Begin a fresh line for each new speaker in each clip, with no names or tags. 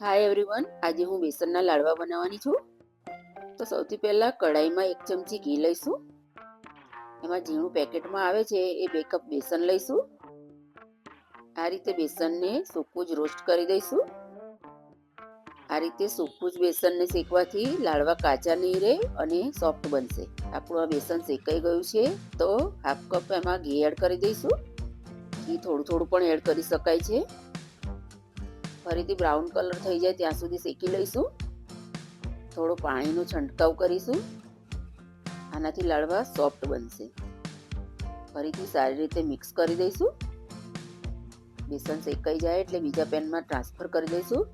Hi everyone આજે હું બેસનના લાડવા બનાવવાની છું. તો સૌથી પહેલાં કઢાઈમાં એક ચમચી ઘી લઈશું. એમાં ઝીણું પેકેટમાં આવે છે એ બે કપ બેસન લઈશું. આ રીતે બેસનને સૂકું જ રોસ્ટ કરી દઈશું. આ રીતે સૂકું જ બેસનને શેકવાથી લાડવા કાચા નહીં રહે અને સોફ્ટ બનશે. આપણું આ બેસન શેકાઈ ગયું છે, તો હાફ કપ એમાં ઘી એડ કરી દઈશું. ઘી થોડું થોડું પણ એડ કરી શકાય છે. ફરીથી બ્રાઉન કલર થઈ જાય ત્યાં સુધી શેકી લઈશું. થોડો પાણીનો છંટકાવ કરીશું. આનાથી લાડવા સોફ્ટ બનશે. ફરીથી સારી રીતે મિક્સ કરી દઈશું. બેસન શેકાઈ જાય એટલે બીજા પેનમાં ટ્રાન્સફર કરી દઈશું.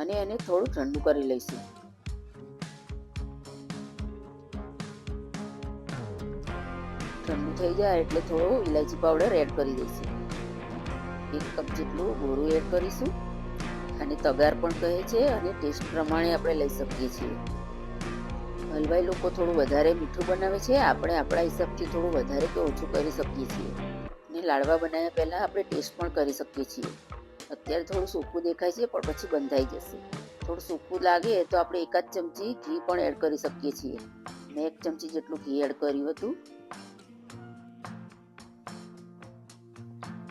અને એને થોડું ઠંડુ કરી લઈશું. ઠંડુ થઈ જાય એટલે થોડો ઇલાયચી પાવડર એડ કરી દઈશું. એક કપ જેટલું ગોળું એડ કરીશું. અને તગાર પણ કહે છે અને ટેસ્ટ પ્રમાણે આપણે લઈ શકીએ છીએ. હલવાઈ લોકો થોડું વધારે મીઠું બનાવે છે. આપણે આપણા હિસાબથી થોડું વધારે કે ઓછું કરી શકીએ છીએ. અને લાડવા બનાવ્યા પહેલાં આપણે ટેસ્ટ પણ કરી શકીએ છીએ. અત્યારે થોડું સૂકું દેખાય છે, પણ પછી બંધાઈ જશે. થોડું સૂકું લાગે તો આપણે એકાદ ચમચી ઘી પણ એડ કરી શકીએ છીએ. મેં એક ચમચી જેટલું ઘી એડ કર્યું હતું.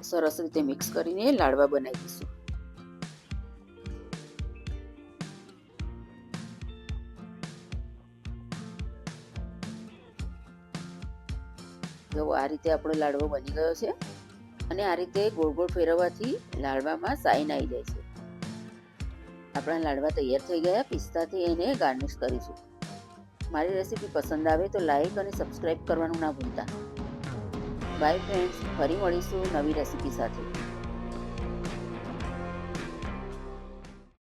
સરસ રીતે મિક્સ કરીને લાડવા બનાવી દઈશું. જો આ રીતે આપણો લાડવો બની ગયો છે અને આ રીતે ગોળ ગોળ ફેરવવાથી લાડવામાં સાઈન આવી જાય છે. આપણા લાડવા તૈયાર થઈ ગયા, પિસ્તાથી એને ગાર્નિશ કરીશું. મારી રેસીપી પસંદ આવે તો લાઈક અને સબસ્ક્રાઈબ કરવાનું ના ભૂલતા. બાય ફ્રેન્ડ્સ ફરી મળીશું નવી રેસીપી સાથે.